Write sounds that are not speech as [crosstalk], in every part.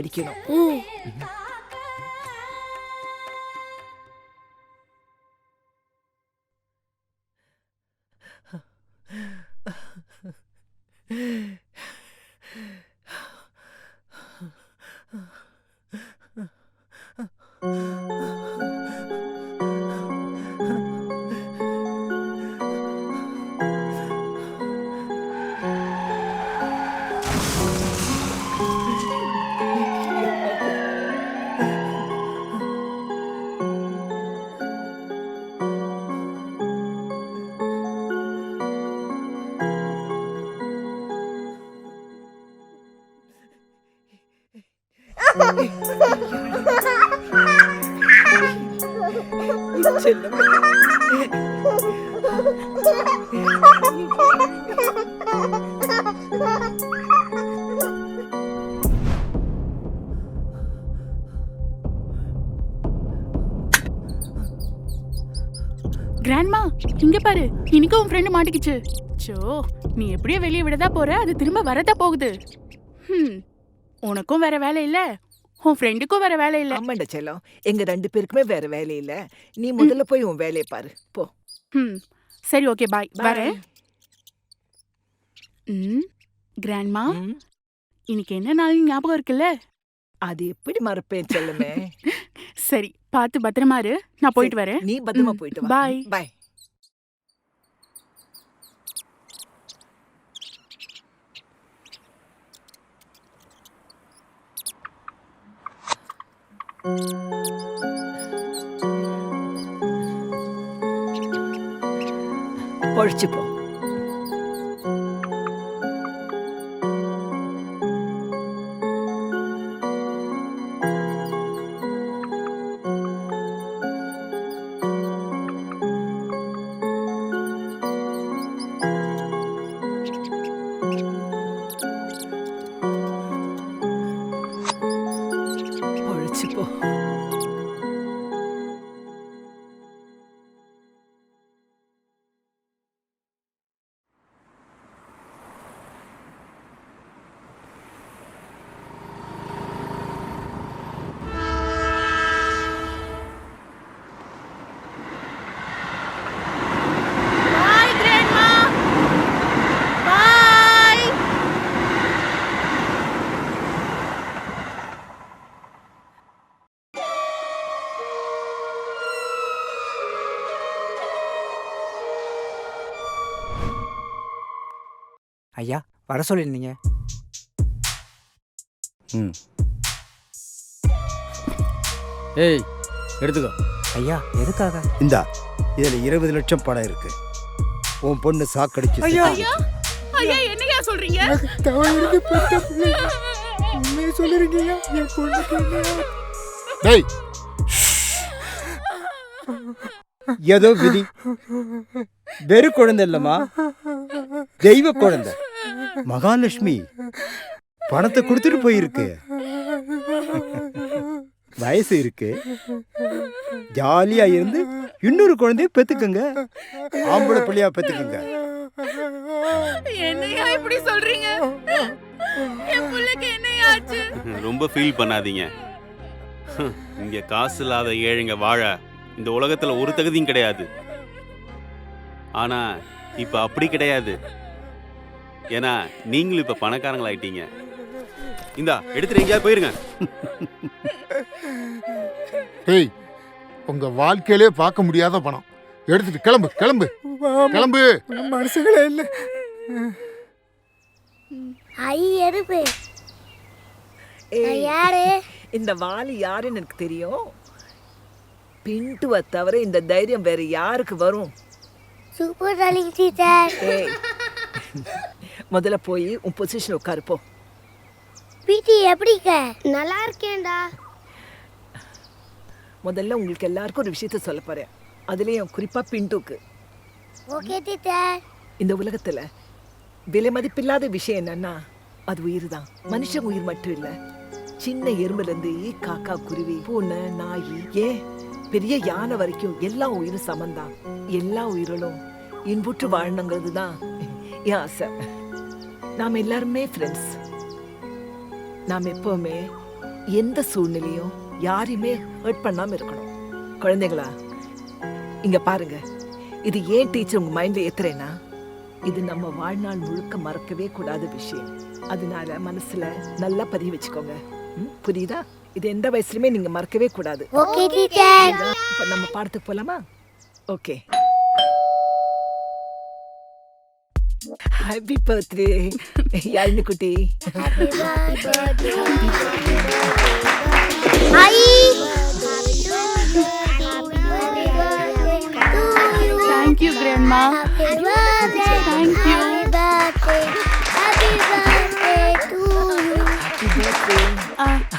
நல்லா படிக்கணும் ம் செல்லமே. இன்னைக்கு உன் ஃப்ரெண்டு மாட்டிக்கிச்சு. சோ நீ எப்படியோ வெளியே விடதா போற? அது திரும்ப வரதா போகுது. ஹம், உனக்கும் வேற வேலை இல்ல. உன் ஃப்ரெண்டுக்கும் வேற வேலை இல்ல. ஆமாண்டா செல்லம். எங்க ரெண்டு பேருக்குமே வேற வேலை இல்ல. நீ முதல்ல போய் உன் வேலையை பாரு. போ. ஹம், சரி ஓகே பாய். வரேன். ம் கிராண்ட்மா? ம், இன்னைக்கு என்ன நாள் ஞாபகம் இருக்குல்ல? அது எப்படி மறப்பேன் செல்லமே. [laughs] சரி பார்த்து பத்திரமா இரு. நான் போயிட்டு வரேன். நீ பத்திரமா ம், போயிட்டு bye. பாய். പൊഴിച്ചുപോ ஐயா வர சொல்லியிருந்தீங்க ம். ஏய் எடுத்துக்கோ. ஐயா எதுக்காக? இந்தா இதில் இருபது லட்சம் படம் இருக்கு. உன் பொண்ணு சாக்கடிச்சு ஐயா! செத்துருச்சு. ஐயா என்னையா சொல்றீங்க? உண்மையை சொல்லிருக்கீங்க என் பொண்ணுக்கு டேய்! ஏதோ விதி. வெறு குழந்தை இல்லம்மா. தெய்வ குழந்தை. மகாலட்சுமி பணத்தை கொடுத்துட்டு போயிருக்கு. வயசு இருக்கு. ஜாலியா இருந்து இன்னொரு குழந்தைய பெத்துக்குங்க. ஆம்பளை பிள்ளையா பெத்துக்குங்க. என்னையா இப்படி சொல்றீங்க? ரொம்ப ஃபீல் பண்ணாதீங்க. இங்க காசு இல்லாத ஏழைங்க வாழ இந்த உலகத்துல ஒரு தகுதியும் கிடையாது. ஆனா இப்ப அப்படி கிடையாது. ஏன்னா நீங்களும் இப்ப பணக்காரங்களாயிட்டீங்க. இந்தா எடுத்துட்டு எங்கேயாவது போயிருங்க. டேய் உங்க வாழ்க்கையிலே பார்க்க முடியாத பணம். எடுத்துட்டு கிளம்பு கிளம்பு. கிளம்பு. மனுஷங்களே இல்லை. ஐ எருப்பு யாரு? இந்த வாலி யாருன்னு எனக்கு தெரியும். பிண்டுவை தவிர இந்த தைரியம் வேற யாருக்கு வரும்? Super darling teacher. முதல்ல போய் உன் பொசிஷன் உட்காரு போ. பிடி எப்படிக்க? நல்லா இருக்கேன்டா. முதல்ல உங்களுக்கு எல்லாருக்கும் ஒரு விஷயத்த சொல்ல போறேன். அதுலயும் குறிப்பா பிண்டுக்கு ஓகே டீச்சர். இந்த உலகத்துல விலை மதிப்பில்லாத விஷயம் என்னன்னா அது உயிர் தான் மனுஷன் உயிர் மட்டும் இல்ல சின்ன எறும்புல இருந்து காக்கா குருவி பூனை நாய் ஏன் பெரிய யானை வரைக்கும் எல்லா உயிரும் சமந்தான். எல்லா உயிர்களும் இன்புற்று வாழணுங்கிறது தான் என் ஆசை. நாம் எல்லாருமே ஃப்ரெண்ட்ஸ் நாம் எப்பவுமே எந்த சூழ்நிலையும் யாரையுமே ஹர்ட் பண்ணாம இருக்கணும். குழந்தைங்களா இங்க பாருங்க. இது ஏன் டீச்சர் உங்க மைண்ட்ல ஏத்துறேன்னா இது நம்ம வாழ்நாள் முழுக்க மறக்கவே கூடாத விஷயம். அதனால மனசுல நல்லா பதிய வச்சுக்கோங்க. புரியுதா? இது எந்த வயசுலயுமே நீங்க மறக்கவே கூடாது. இப்ப நம்ம பாடத்துக்கு போலாமா? ஓகே ஹாப்பி பர்த்டே யாழினி குட்டி I thank you grandma Happy birthday, [laughs]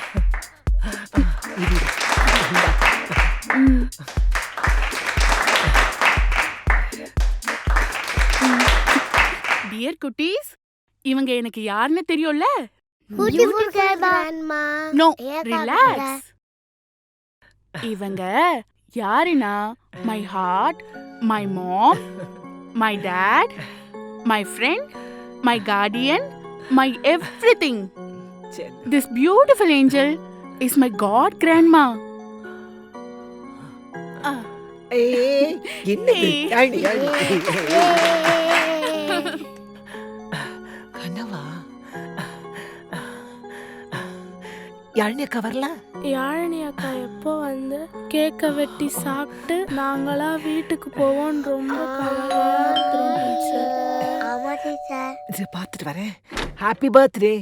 குட்டீஸ்? இவங்க எனக்கு யாருன்னு தெரியும்ல. நோ ரிலாக்ஸ் இவங்க யாருனா my heart my mom my dad my friend my guardian my everything சரி this beautiful angel is my god grandma ஏய். யாழினி அக்கா வரல? யாழினி அக்கா எப்போ வந்து கேக்கை வெட்டி சாப்பிட்டு நாங்களா வீட்டுக்கு போவோம்னு ரொம்ப இது பார்த்துட்டு வரேன். ஹாப்பி பர்த்டே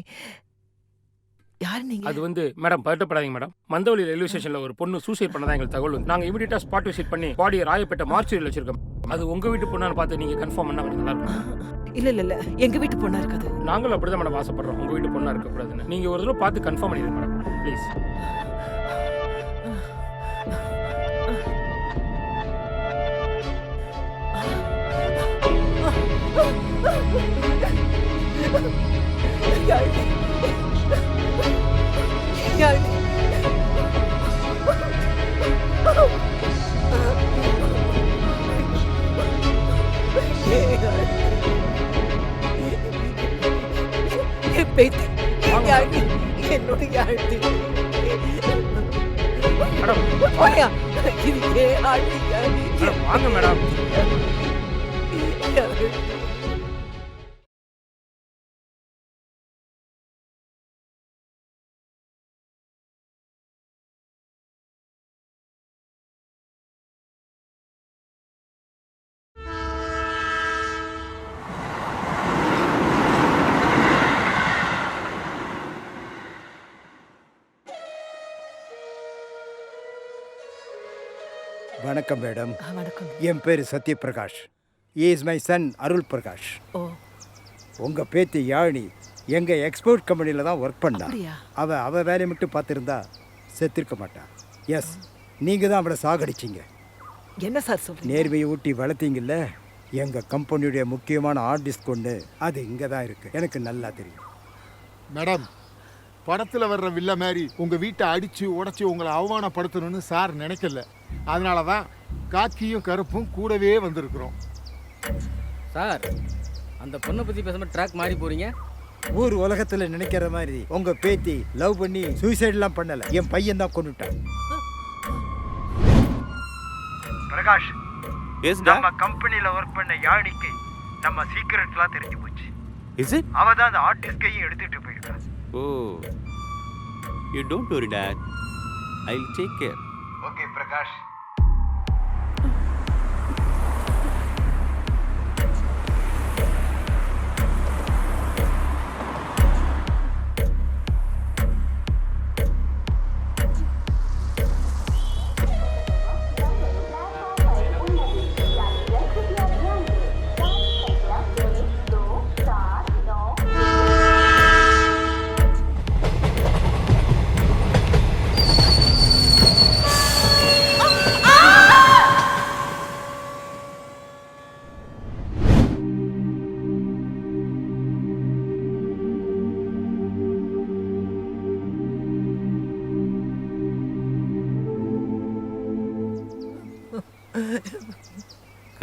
யார் நீங்க? அது வந்து மேடம் பதட்டப்படாதீங்க மேடம் மந்தவழி ரயில்வே ஸ்டேஷன்ல ஒரு பொண்ணு சூசைட் பண்ணதா எங்களுக்கு தகவல் நாங்க இமீடியட்டா ஸ்பாட் விசிட் பண்ணி பாடியை ராயப்பேட்டை மார்ச்சுரியில் வச்சிருக்கோம். அது உங்க வீட்டு பொண்ணான்னு பார்த்து நீங்க கன்ஃபார்ம் பண்ணா கொஞ்சம் நல்லா இருக்கும் இல்ல இல்ல இல்ல எங்க வீட்டு பொண்ணா இருக்காது நாங்களும் அப்படிதான் மேடம் ஆசைப்படுறோம் உங்க வீட்டு பொண்ணா இருக்கக்கூடாதுன்னு நீங்க ஒரு தடவை பார்த்து கன்ஃபார்ம் பண்ணிடுங்க மேடம் ப்ளீஸ் யாழினி என் பேத்தி யாழினி என்னோட யாழினி மேடம் போயா இது ஏன் ஆழ்த்தி வாங்க மேடம். வணக்கம் மேடம். வணக்கம். என் பேர் Sathyaprakash. Is my son Arul Prakash ஓ. உங்க பேத்தி யாழினி எங்க எக்ஸ்போர்ட் கம்பெனியில் தான் ஒர்க் பண்ணா. அப்படியா? அவ அவ வேலையை மட்டும் பார்த்துருந்தா செத்திருக்க மாட்டா. எஸ் நீங்க தான் அவளை சாகடிச்சீங்க. என்ன சார் சொல்றீங்க? நேர்மையை ஊட்டி வளர்த்தீங்கல்ல? எங்க கம்பெனியுடைய முக்கியமான ஆர்டிஸ்ட் கொண்டு அது இங்கே தான் இருக்கு. எனக்கு நல்லா தெரியும். மேடம் படத்துல வர்ற வில்ல மாதிரி உங்க வீட்டை அடிச்சு உடைச்சு உங்களை அவமானப்படுத்தணும்னு சார் நினைக்கல. அதனால தான் காக்கியும் கருப்பும் கூடவே வந்திருக்கிறோம். சார் அந்த பொண்ணை பற்றி பேசாமல் ட்ராக் மாறி போகிறீங்க ஊர் உலகத்துல நினைக்கிற மாதிரி உங்க பேத்தி லவ் பண்ணி சூசைட்லாம் பண்ணல. என் பையன் தான் கொண்டுட்டான் பிரகாஷ் நம்ம கம்பெனில ஒர்க் பண்ண யாழினிக்கு நம்ம சீக்கிரட்லாம் தெரிஞ்சு போச்சு. இஸ் இட் அவ தான் அந்த ஆர்டிஸ்டையும் எடுத்துட்டு போயிருக்கா. ஓ. You don't worry dad I will take care okay Prakash.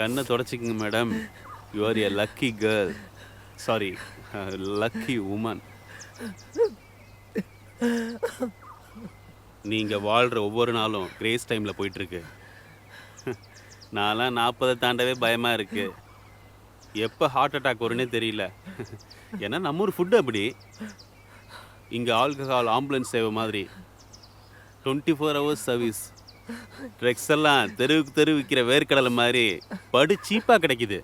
கண்ணை தொடச்சிக்கங்க madam you are a lucky girl sorry lucky woman நீங்கள் வாழ்கிற ஒவ்வொரு நாளும் கிரேஸ் டைமில் போயிட்டுருக்கு. நான்லாம் நாற்பதை தாண்டவே பயமாக இருக்கு. எப்போ ஹார்ட் அட்டாக் வரும்னே தெரியல. ஏன்னா நம்ம ஊர் ஃபுட்டு அப்படி. இங்கே ஆல்கஹால் ஆம்புலன்ஸ் சேவை மாதிரி. Twenty four hours service drugs எல்லாம் தெருவுக்கு தெரு விற்கிற வேர்க்கடலை மாதிரி படு சீப்பாக கிடைக்குது.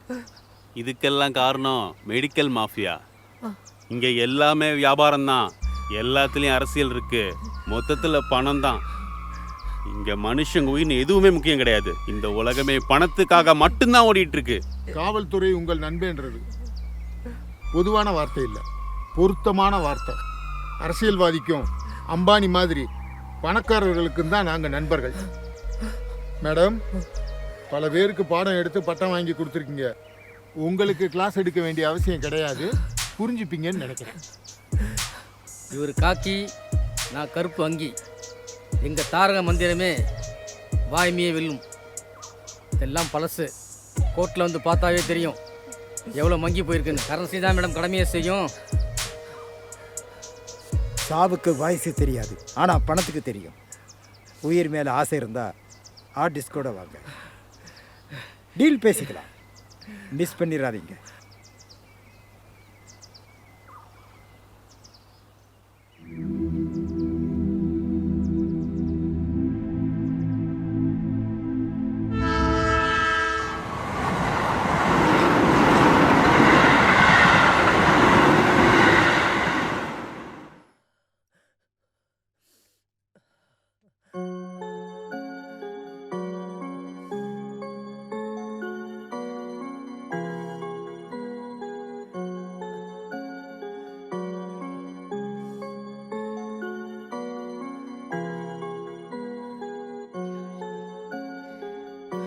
இதுக்கெல்லாம் காரணம் மெடிக்கல் மாஃபியா இங்கே எல்லாமே வியாபாரம் தான் எல்லாத்துலேயும் அரசியல் இருக்கு. மொத்தத்தில் பணம் தான் இங்கே மனுஷங்க உயிர்னு எதுவுமே முக்கியம் கிடையாது. இந்த உலகமே பணத்துக்காக மட்டும்தான் ஓடிட்டு இருக்கு காவல்துறை உங்கள் நண்பன்றது. பொதுவான வார்த்தை இல்லை. பொருத்தமான வார்த்தை. அரசியல்வாதிக்கும் அம்பானி மாதிரி பணக்காரர்களுக்கும் தான் நாங்கள் நண்பர்கள். மேடம் பல பேருக்கு பாடம் எடுத்து பட்டம் வாங்கி கொடுத்துருக்கீங்க. உங்களுக்கு கிளாஸ் எடுக்க வேண்டிய அவசியம் கிடையாது. புரிஞ்சுப்பீங்கன்னு நினைக்கிறேன். இவர் காக்கி நான் கருப்பு அங்கி. எங்கள் தாரக மந்திரமே வாய்மையே வெல்லும். இதெல்லாம் பழசு. கோர்ட்டில் வந்து பார்த்தாவே தெரியும். எவ்வளோ மங்கி போயிருக்குன்னு. கரன்சி தான் மேடம் கடமையை செய்யும். சாவுக்கு வயசு தெரியாது. ஆனால் பணத்துக்கு தெரியும். உயிர் மேலே ஆசை இருந்தால் ஆர்டிஸ்ட் கூட வாங்க. டீல் பேசிக்கலாம். மிஸ் பண்ணிடாதீங்க.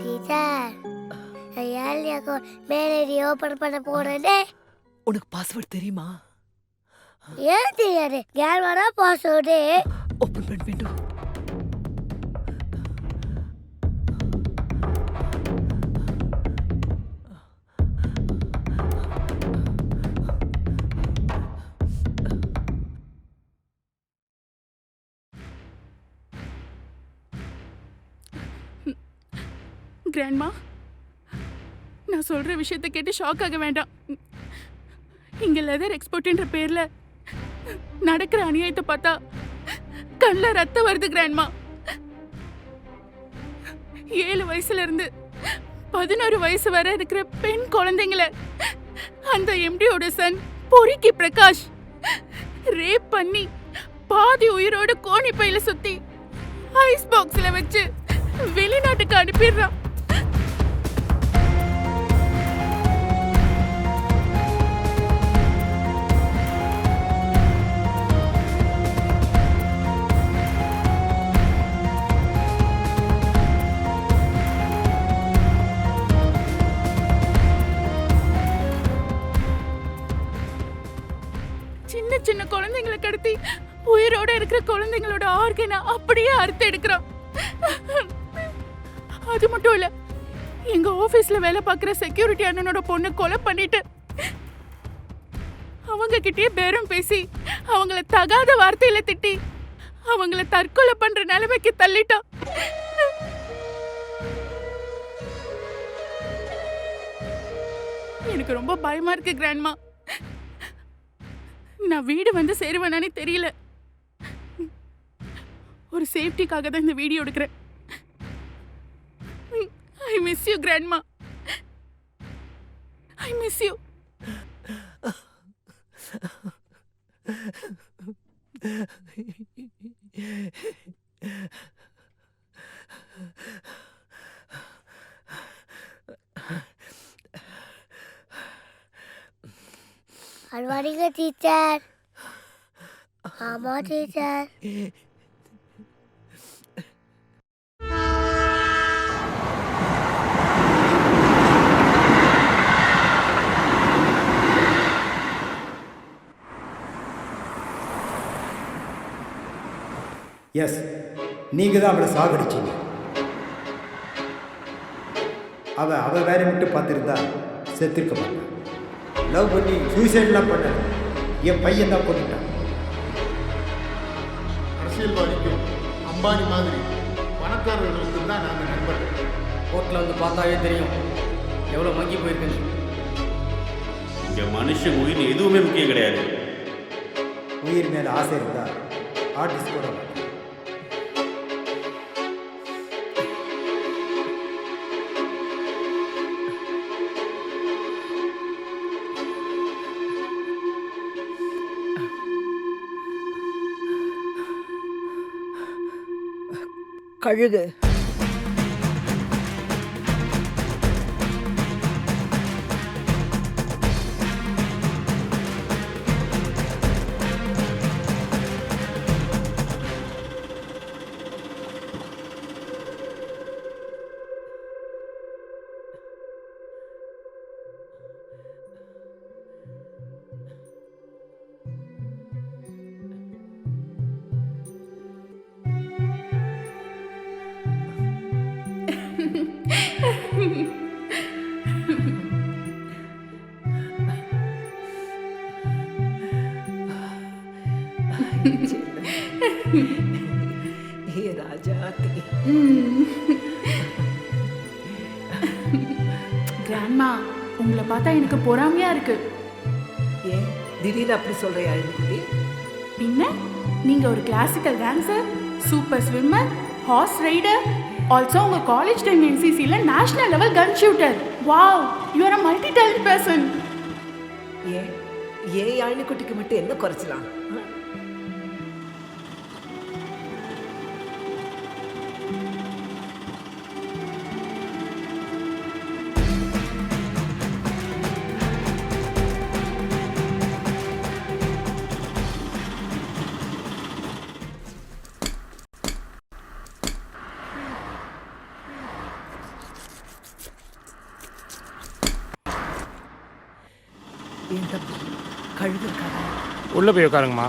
டீச்சர் நான் ஏழு அக்கௌண்ட் மேலே ஓப்பன் பண்ண போறேனே. உனக்கு பாஸ்வேர்ட் தெரியுமா? ஏன் தெரியாது? யார் வரா பாஸ்வேர்டு கிராண்ட்மா நான் சொல்ற விஷயத்தை கேட்டு ஷாக் ஆக வேண்டாம். இங்க லெதர் எக்ஸ்போர்ட்ன்ற பேர்ல நடக்கிற அநியாயத்தை பார்த்தா கண்ணில் ரத்தம் வருது கிராண்ட்மா ஏழு வயசுல இருந்து பதினோரு வயசு வரை இருக்கிற பெண் குழந்தைங்கள அந்த எம்டியோட சன் பொறுக்கி பிரகாஷ் ரேப் பண்ணி பாதி உயிரோட கோணி பையில சுத்தி ஐஸ் பாக்ஸ்ல வச்சு வெளிநாட்டுக்கு அனுப்பிடுறான். சின்ன குழந்தைங்களை கடத்தி உயிரோட இருக்கிற குழந்தைங்களோட ஆர்கனை அப்படியே அறுத்து எடுக்கிறான். அது மட்டும் இல்ல எங்க ஆபீஸ்ல வேலை பார்க்குற செக்யூரிட்டி அண்ணனோட பொண்ணு கொலை பண்ணிட்டு அவங்க கிட்டயே பேரம் பேசி அவங்கள தகாத வார்த்தையில திட்டி அவங்கள தற்கொலை பண்ற நிலைமைக்கு தள்ளிட்டான். எனக்கு ரொம்ப பயமா இருக்கு கிராண்ட்மா நான் வீடு வந்து சேருவேனானே தெரியல. ஒரு சேஃப்டிக்காக தான் இந்த வீடியோ எடுக்கிறேன். I miss you grandma I miss you அல்வாடிங்க teacher ஆமா டீச்சர் எஸ் நீங்கள் தான் அவளை சாகடிச்சிங்க. அவள் அவள் வேற விட்டு பார்த்துருந்தா செத்துருக்க மாட்டான் லவ் பண்ணி சூசைட்லாம் பண்ண என் பையன் தான் கொண்டுட்டான். அரசியல்வாதிக்கும் அம்பானி மாதிரி பணக்காரர்களுக்கும் தான் நாங்கள் நண்பர்கள் கோர்ட்டில் வந்து பார்த்தாவே தெரியும். எவ்வளோ மங்கி போயிருக்குன்னு. இங்க மனுஷன் உயிர் எதுவுமே முக்கியம் கிடையாது. உயிர் மேலே ஆசை இருந்தால் ஆர்டிஸ்ட் கூட கழுகு பார்த்தா எனக்கு பொறாமையா இருக்கு. ஏன்? திடீர்னு அப்படி சொல்றியா அழுகுட்டி பின்ன? நீங்க ஒரு classical dancer super swimmer horse rider also உங்க college time என்சிசில national level gun shooter wow you are a multi talent person ஏன்? ஏன் யாழினிக்குட்டிக்கு மட்டும் என்ன குறைச்சலாம்? உள்ளே போய் உட்காருங்கம்மா.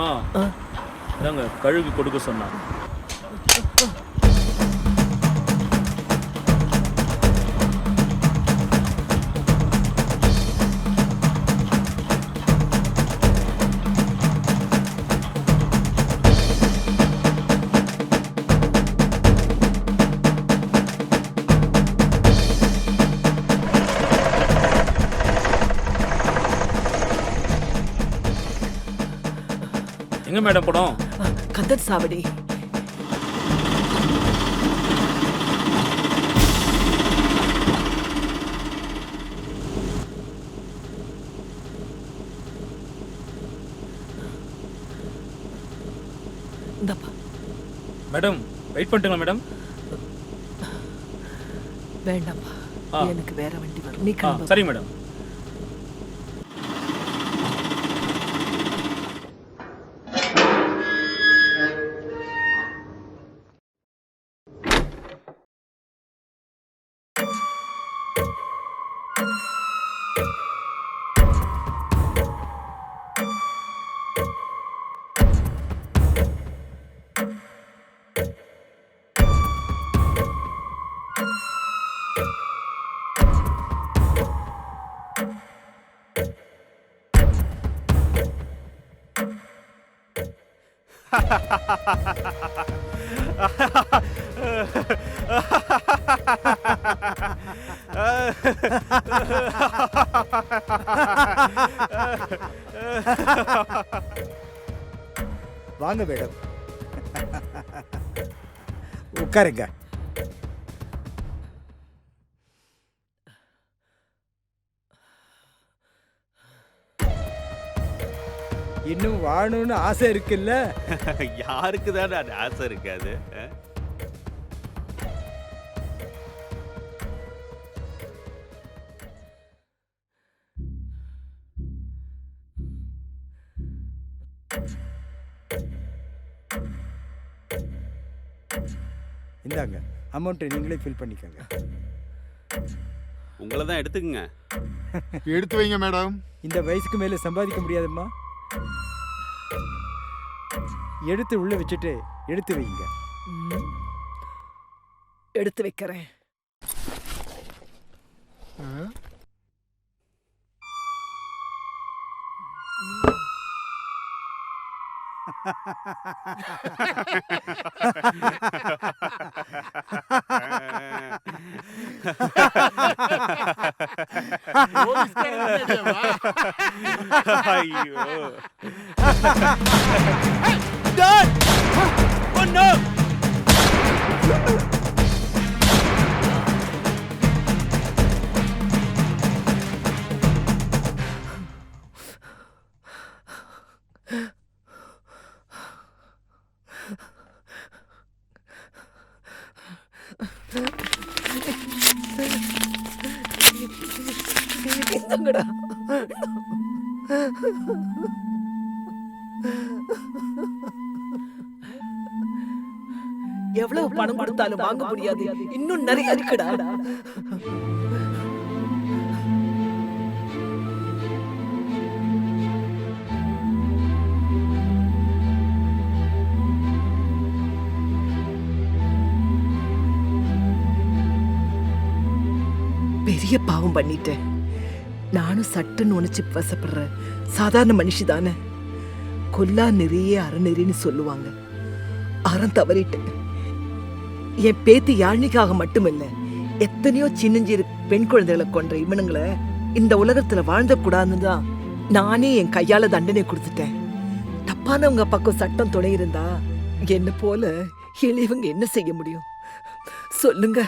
மா இதாங்க கழுகு கொடுக்க சொன்னான் எங்க மேடம் படம். கந்தன் சாவடி. மேடம் வெயிட் பண்ணிட்டுங்களா மேடம்? வேண்டாம்ப்பா. எனக்கு வேற வண்டி வரும். சரி மேடம். வாங்க மேடம் உட்காருங்க. இன்னும் வாழணும்னு ஆசை இருக்குல்ல? [laughs] யாருக்கு தானே அது ஆசை இருக்காது? இந்தாங்க அமௌண்ட்டை நீங்களே ஃபில் பண்ணிக்கோங்க. உங்களை தான் எடுத்துக்குங்க. எடுத்து வைங்க மேடம். இந்த வயசுக்கு மேலே சம்பாதிக்க முடியாதும்மா. எடுத்து உள்ள வச்சுட்டு எடுத்து வைங்க. எடுத்து வைக்கிறேன். ஐயோ. Done! Oh no! எவ்வளவு பணம் கொடுத்தாலும் வாங்க முடியாது. இன்னும் நிறைய இருக்குடா. பெரிய பாவம் பண்ணிட்டேன். நானும் சட்டுன்னு உணச்சு வசப்படுற சாதாரண மனுஷி தானே. கொல்லா நெறியே அறநெறின்னு சொல்லுவாங்க. அறம் தவறிட்டேன். என் பேத்தி யாழ்னிக்காக மட்டுமில்ல எத்தனையோ சின்னஞ்சிறு பெண் குழந்தைகளை கொன்ற இவனுங்களை இந்த உலகத்துல வாழ்ந்த கூடாதுன்னு தான் நானே என் கையால தண்டனை கொடுத்துட்டேன். தப்பானவங்க பக்கம் சட்டம் துணை இருந்தா என்ன போல இளையவங்க என்ன செய்ய முடியும்? சொல்லுங்க.